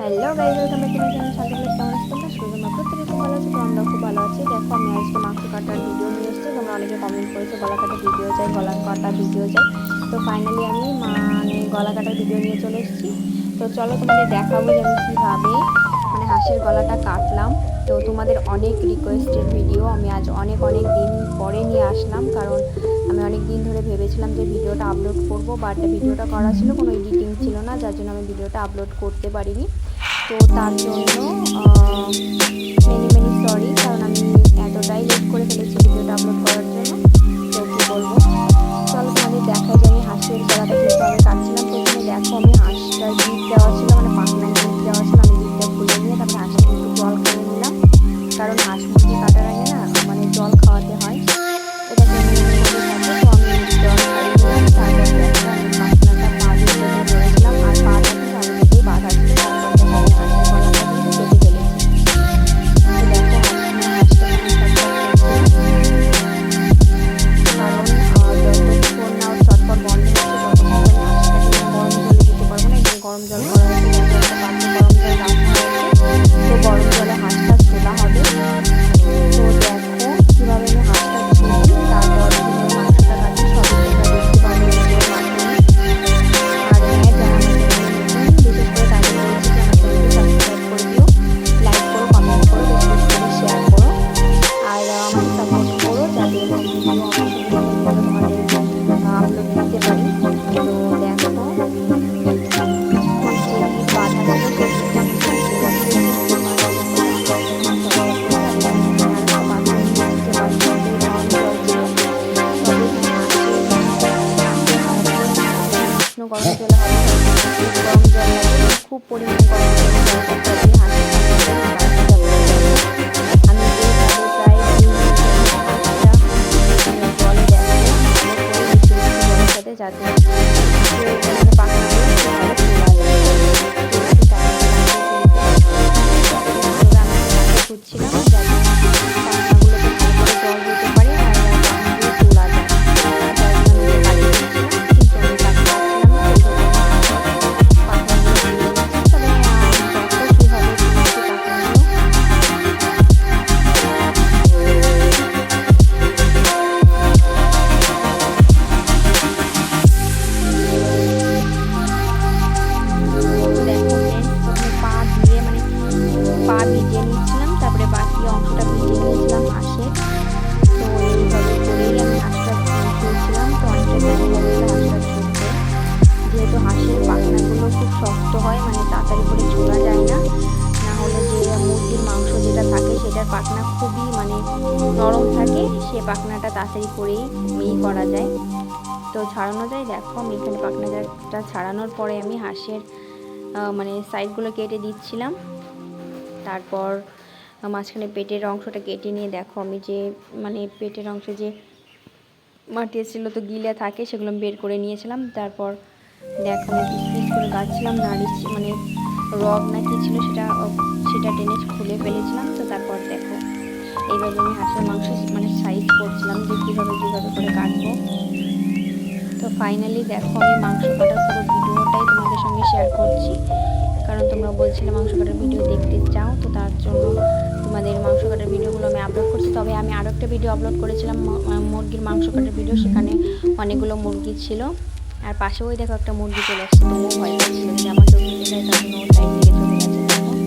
Hello guys welcome back to my channel Shanti plus কেমন আছো তোমরা? শুধু প্রত্যেকে খুব ভালো আছে তোমরা খুব ভালো আছি। দেখো, আমি আজকে মাংস কাটার ভিডিও নিয়ে এসেছি। তোমরা অনেকে কমেন্ট করেছ, গলা কাটার ভিডিও চাই, গলা কাটার ভিডিও চাই। তো ফাইনালি আমি মানে গলা কাটার ভিডিও নিয়ে চলে এসেছি। তো চলো তোমাদের দেখাবো যে আমি কীভাবে হাঁসের গলাটা কাটলাম। তো তোমাদের অনেক রিকোয়েস্টের ভিডিও আমি আজ অনেক অনেক দিন পরে নিয়ে আসলাম, কারণ আমি অনেক দিন ধরে ভেবেছিলাম যে ভিডিওটা আপলোড করব বাট ভিডিওটা করা ছিল, কোনো এডিটিং ছিল না, যার জন্য আমি ভিডিওটা আপলোড করতে পারিনি। তো তার জন্য মেনি মেনি সরি কারণ আমি এতটাই লেট করে ফেলেছি ভিডিওটা আপলোড করার জন্য। তো কী বলব? চলো তোমাদের দেখাই যে আমি হাঁসের গলাটা কীভাবে কাটছিলাম প্রথমে দেখো আমি হাঁসটা জিপ দেওয়া ছিল মানে পাখনায় লাগে খুব খুব শক্ত হয় মানে তাড়াতাড়ি করে ছোড়া যায় না। না হলে যে মুরগির মাংস যেটা থাকে, সেটার পাখনা খুবই মানে নরম থাকে। সে পাখনাটা তাড়াতাড়ি করেই ই করা যায়। তো ছাড়ানো যায়, দেখো আমি এখানে পাখনাটা ছাড়ানোর পরে আমি হাঁসের মানে সাইডগুলো কেটে দিচ্ছিলাম। তারপর মাঝখানে পেটের অংশটা কেটে নিয়ে দেখো আমি যে মানে পেটের অংশে যে মাটি ছিল তো গিলে থাকে, সেগুলো বের করে নিয়েছিলাম। তারপর দেখো, আমি পিস করে গাচ্ছিলাম নাড়ি মানে রগ না কি ছিল সেটা সেটা টেনে খুলে ফেলেছিলাম, তো তারপর দেখো এইভাবে আমি হাঁসের মাংস মানে সাইজ করছিলাম যে কীভাবে কীভাবে করে কাটবো। তো ফাইনালি দেখো, আমি মাংস কাটার পুরো ভিডিওটাই তোমাদের সঙ্গে শেয়ার করছি। কারণ তোমরা বলছিলে মাংস কাটার ভিডিও দেখতে চাও, তো তার জন্য তোমাদের মাংস কাটার ভিডিওগুলো আমি আপলোড করছি। তবে আমি আরও একটা ভিডিও আপলোড করেছিলাম মুরগির মাংস কাটার ভিডিও সেখানে অনেকগুলো মুরগি ছিল। আর পাশে ওই দেখো একটা মুরগি চলে আসছে, তো ভয় পাচ্ছিল যে আমাকে খেতে যায় তার জন্য ও সাইড থেকে চলে